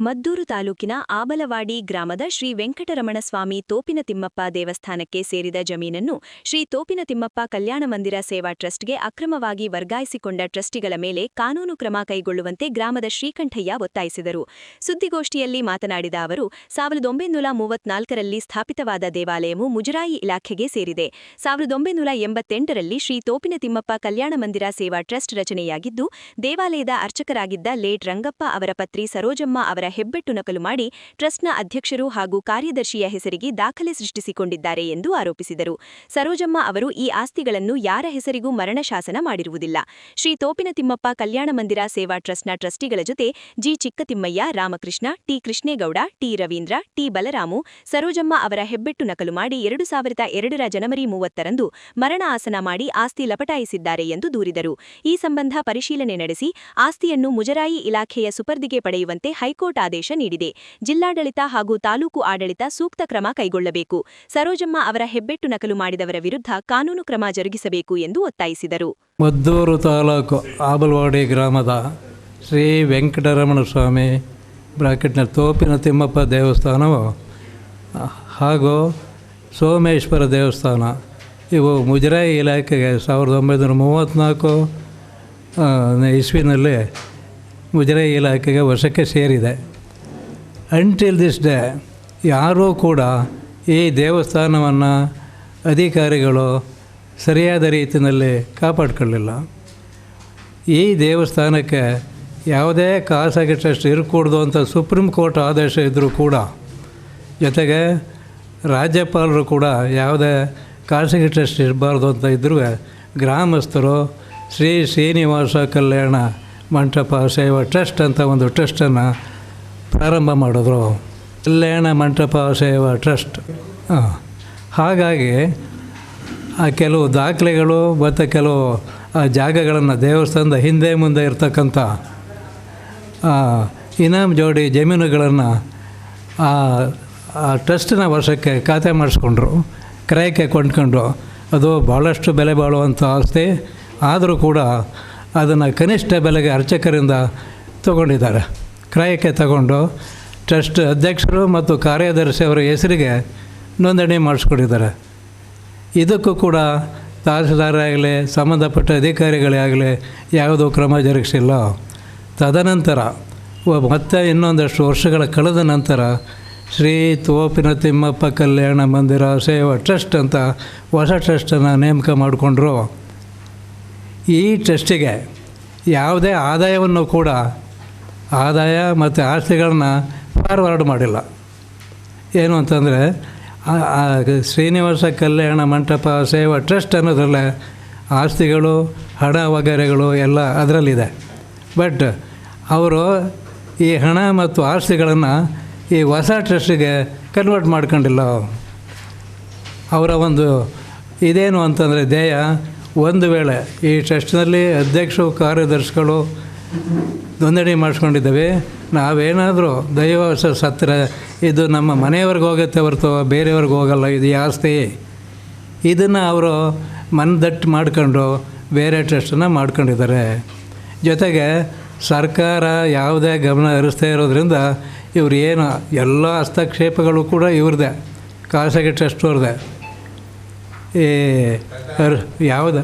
ಮದ್ದೂರು ತಾಲೂಕಿನ ಆಬಲವಾಡಿ ಗ್ರಾಮದ ಶ್ರೀ ವೆಂಕಟರಮಣ ಸ್ವಾಮಿ ತೋಪಿನ ತಿಮ್ಮಪ್ಪ ದೇವಸ್ಥಾನಕ್ಕೆ ಸೇರಿದ ಜಮೀನನ್ನು ಶ್ರೀ ತೋಪಿನ ತಿಮ್ಮಪ್ಪ ಕಲ್ಯಾಣ ಮಂದಿರ ಸೇವಾ ಟ್ರಸ್ಟ್ಗೆ ಅಕ್ರಮವಾಗಿ ವರ್ಗಾಯಿಸಿಕೊಂಡ ಟ್ರಸ್ಟಿಗಳ ಮೇಲೆ ಕಾನೂನು ಕ್ರಮ ಕೈಗೊಳ್ಳುವಂತೆ ಗ್ರಾಮದ ಶ್ರೀಕಂಠಯ್ಯ ಒತ್ತಾಯಿಸಿದರು. ಸುದ್ದಿಗೋಷ್ಠಿಯಲ್ಲಿ ಮಾತನಾಡಿದ ಅವರು, ಸಾವಿರದ ಒಂಬೈನೂರ ಮೂವತ್ನಾಲ್ಕರಲ್ಲಿ ಸ್ಥಾಪಿತವಾದ ದೇವಾಲಯವು ಮುಜರಾಯಿ ಇಲಾಖೆಗೆ ಸೇರಿದೆ. ಸಾವಿರದ ಒಂಬೈನೂರ ಎಂಬತ್ತೆಂಟರಲ್ಲಿ ಶ್ರೀ ತೋಪಿನ ತಿಮ್ಮಪ್ಪ ಕಲ್ಯಾಣ ಮಂದಿರ ಸೇವಾ ಟ್ರಸ್ಟ್ ರಚನೆಯಾಗಿದ್ದು, ದೇವಾಲಯದ ಅರ್ಚಕರಾಗಿದ್ದ ಲೇಟ್ ರಂಗಪ್ಪ ಅವರ ಪತ್ರಿ ಸರೋಜಮ್ಮ ಅವರ ಹೆಬ್ಬೆಟ್ಟು ನಕಲು ಮಾಡಿ ಟ್ರಸ್ಟ್ನ ಅಧ್ಯಕ್ಷರು ಹಾಗೂ ಕಾರ್ಯದರ್ಶಿಯ ಹೆಸರಿಗೆ ದಾಖಲೆ ಸೃಷ್ಟಿಸಿಕೊಂಡಿದ್ದಾರೆ ಎಂದು ಆರೋಪಿಸಿದರು. ಸರೋಜಮ್ಮ ಅವರು ಈ ಆಸ್ತಿಗಳನ್ನು ಯಾರ ಹೆಸರಿಗೂ ಮರಣ ಶಾಸನ ಮಾಡಿರುವುದಿಲ್ಲ. ಶ್ರೀ ತೋಪಿನ ತಿಮ್ಮಪ್ಪ ಕಲ್ಯಾಣ ಮಂದಿರ ಸೇವಾ ಟ್ರಸ್ಟ್ನ ಟ್ರಸ್ಟಿಗಳ ಜೊತೆ G Chikkathimmaiah, Ramakrishna, T Krishnegowda, T Ravindra, T Balaramu, Sarojamma ಅವರ ಹೆಬ್ಬೆಟ್ಟು ನಕಲು ಮಾಡಿ ಎರಡು ಸಾವಿರದ ಎರಡರ ಜನವರಿ ಮೂವತ್ತರಂದು ಮರಣ ಆಸನ ಮಾಡಿ ಆಸ್ತಿ ಲಪಟಾಯಿಸಿದ್ದಾರೆ ಎಂದು ದೂರಿದರು. ಈ ಸಂಬಂಧ ಪರಿಶೀಲನೆ ನಡೆಸಿ ಆಸ್ತಿಯನ್ನು ಮುಜರಾಯಿ ಇಲಾಖೆಯ ಸುಪರ್ದಿಗೆ ಪಡೆಯುವಂತೆ ಹೈಕೋರ್ಟ್ ಆದೇಶ ನೀಡಿದೆ. ಜಿಲ್ಲಾಡಳಿತ ಹಾಗೂ ತಾಲೂಕು ಆಡಳಿತ ಸೂಕ್ತ ಕ್ರಮ ಕೈಗೊಳ್ಳಬೇಕು. ಸರೋಜಮ್ಮ ಅವರ ಹೆಬ್ಬೆಟ್ಟು ನಕಲು ಮಾಡಿದವರ ವಿರುದ್ಧ ಕಾನೂನು ಕ್ರಮ ಜರುಗಿಸಬೇಕು ಎಂದು ಒತ್ತಾಯಿಸಿದರು. ಮದ್ದೂರು ತಾಲೂಕು ಆಬಲ್ವಾಡಿ ಗ್ರಾಮದ ಶ್ರೀ ವೆಂಕಟರಮಣ ಸ್ವಾಮಿ ಬ್ರಾಕೆಟ್ನ ತೋಪಿನ ತಿಮ್ಮಪ್ಪ ದೇವಸ್ಥಾನವು, ಹಾಗೂ ಸೋಮೇಶ್ವರ ದೇವಸ್ಥಾನ. ಇವು ಮುಜರಾಯಿ ಇಲಾಖೆಗೆ ಸಾವಿರದ ಒಂಬೈನೂರ ಮೂವತ್ತ್ನಾಲ್ಕು ಇಸ್ವಿನಲ್ಲಿ ಮುಜರಾಯಿ ಇಲಾಖೆಗೆ ವಶಕ್ಕೆ ಸೇರಿದೆ. ಅಂಟಿಲ್ ದಿಸ್ ಡೇ ಯಾರೂ ಕೂಡ ಈ ದೇವಸ್ಥಾನವನ್ನು ಅಧಿಕಾರಿಗಳು ಸರಿಯಾದ ರೀತಿಯಲ್ಲಿ ಕಾಪಾಡ್ಕೊಳ್ಳಿಲ್ಲ. ಈ ದೇವಸ್ಥಾನಕ್ಕೆ ಯಾವುದೇ ಖಾಸಗಿ ಟ್ರಸ್ಟ್ ಇರಕೂಡ್ದು ಅಂತ ಸುಪ್ರೀಂ ಕೋರ್ಟ್ ಆದೇಶ ಇದ್ದರೂ ಕೂಡ, ಜೊತೆಗೆ ರಾಜ್ಯಪಾಲರು ಕೂಡ ಯಾವುದೇ ಖಾಸಗಿ ಟ್ರಸ್ಟ್ ಇರಬಾರ್ದು ಅಂತ ಇದ್ದರೂ ಗ್ರಾಮಸ್ಥರು ಶ್ರೀ ಶ್ರೀನಿವಾಸ ಕಲ್ಯಾಣ ಮಂಟಪ, ಸೇವಾ ಟ್ರಸ್ಟ್ ಅಂತ ಒಂದು ಟ್ರಸ್ಟನ್ನು ಪ್ರಾರಂಭ ಮಾಡಿದ್ರು. ಕಲ್ಯಾಣ ಮಂಟಪ, ಸೇವಾ ಟ್ರಸ್ಟ್. ಹಾಗಾಗಿ ಆ ಕೆಲವು ದಾಖಲೆಗಳು ಮತ್ತು ಕೆಲವು, ಆ ಜಾಗಗಳನ್ನು ದೇವಸ್ಥಾನದ ಹಿಂದೆ ಮುಂದೆ ಇರ್ತಕ್ಕಂಥ ಇನಾಮ್ ಜೋಡಿ ಜಮೀನುಗಳನ್ನು ಆ ಟ್ರಸ್ಟಿನ ವರ್ಷಕ್ಕೆ ಖಾತೆ ಮಾಡಿಸ್ಕೊಂಡ್ರು. ಕ್ರಯಕ್ಕೆ ಕೊಂಡ್ಕೊಂಡ್ರು. ಅದು ಭಾಳಷ್ಟು ಬೆಲೆ ಬಾಳುವಂಥ ಆಸ್ತಿ. ಆದರೂ ಕೂಡ ಅದನ್ನು ಕನಿಷ್ಠ ಬೆಲೆಗೆ ಅರ್ಚಕರಿಂದ ತಗೊಂಡಿದ್ದಾರೆ. ಕ್ರಯಕ್ಕೆ ತಗೊಂಡು ಟ್ರಸ್ಟ್ ಅಧ್ಯಕ್ಷರು ಮತ್ತು ಕಾರ್ಯದರ್ಶಿ ಅವರ ಹೆಸರಿಗೆ ನೋಂದಣಿ ಮಾಡಿಸ್ಕೊಂಡಿದ್ದಾರೆ. ಇದಕ್ಕೂ ಕೂಡ ತಹಸೀಲ್ದಾರೇ ಆಗಲಿ ಸಂಬಂಧಪಟ್ಟ ಅಧಿಕಾರಿಗಳೇ ಆಗಲಿ ಯಾವುದೂ ಕ್ರಮ ಜರುಗಿಸಿಲ್ಲ. ತದನಂತರ ಮತ್ತೆ ಇನ್ನೊಂದಷ್ಟು ವರ್ಷಗಳ ಕಳೆದ ನಂತರ ಶ್ರೀ ತೋಪಿನ ತಿಮ್ಮಪ್ಪ ಕಲ್ಯಾಣ ಮಂದಿರ ಸೇವಾ ಟ್ರಸ್ಟ್ ಅಂತ ಹೊಸ ಟ್ರಸ್ಟನ್ನು ನೇಮಕ ಮಾಡಿಕೊಂಡ್ರು. ಈ ಟ್ರಸ್ಟಿಗೆ ಯಾವುದೇ ಆದಾಯವನ್ನು ಕೂಡ ಆದಾಯ ಮತ್ತು ಆಸ್ತಿಗಳನ್ನ ಫಾರ್ವರ್ಡ್ ಮಾಡಿಲ್ಲ. ಏನು ಅಂತಂದರೆ ಶ್ರೀನಿವಾಸ ಕಲ್ಯಾಣ ಮಂಟಪ ಸೇವಾ ಟ್ರಸ್ಟ್ ಅನ್ನೋದ್ರಲ್ಲೇ ಆಸ್ತಿಗಳು, ಹಣ ವಗೈರೆಗಳು ಎಲ್ಲ ಅದರಲ್ಲಿದೆ. ಬಟ್ ಅವರು ಈ ಹಣ ಮತ್ತು ಆಸ್ತಿಗಳನ್ನು ಈ ಹೊಸ ಟ್ರಸ್ಟಿಗೆ ಕನ್ವರ್ಟ್ ಮಾಡ್ಕೊಂಡಿಲ್ಲ. ಅವರ ಒಂದು ಇದೇನು ಅಂತಂದರೆ ಧ್ಯೇಯ ಒಂದು ವೇಳೆ ಈ ಟ್ರಸ್ಟ್ನಲ್ಲಿ ಅಧ್ಯಕ್ಷರು, ಕಾರ್ಯದರ್ಶಿಗಳು ನೋಂದಣಿ ಮಾಡಿಸ್ಕೊಂಡಿದ್ದೇವೆ. ನಾವೇನಾದರೂ ದೈವವಶ ಸತ್ರ, ಇದು ನಮ್ಮ ಮನೆಯವ್ರಿಗೆ ಹೋಗುತ್ತೆ ಹೊರತು ಬೇರೆಯವ್ರಿಗೆ ಹೋಗಲ್ಲ, ಇದು ಆಸ್ತಿ. ಇದನ್ನು ಅವರು ಮನದಟ್ಟು ಮಾಡಿಕೊಂಡು ಬೇರೆ ಟ್ರಸ್ಟನ್ನು ಮಾಡ್ಕೊಂಡಿದ್ದಾರೆ. ಜೊತೆಗೆ ಸರ್ಕಾರ ಯಾವುದೇ ಗಮನ ಹರಿಸ್ತಾ ಇರೋದ್ರಿಂದ ಇವ್ರು ಏನು ಎಲ್ಲ ಹಸ್ತಕ್ಷೇಪಗಳು ಕೂಡ ಇವ್ರದ್ದೇ. ಖಾಸಗಿ ಟ್ರಸ್ಟ್ ಅರ್- ಯಾವುದು?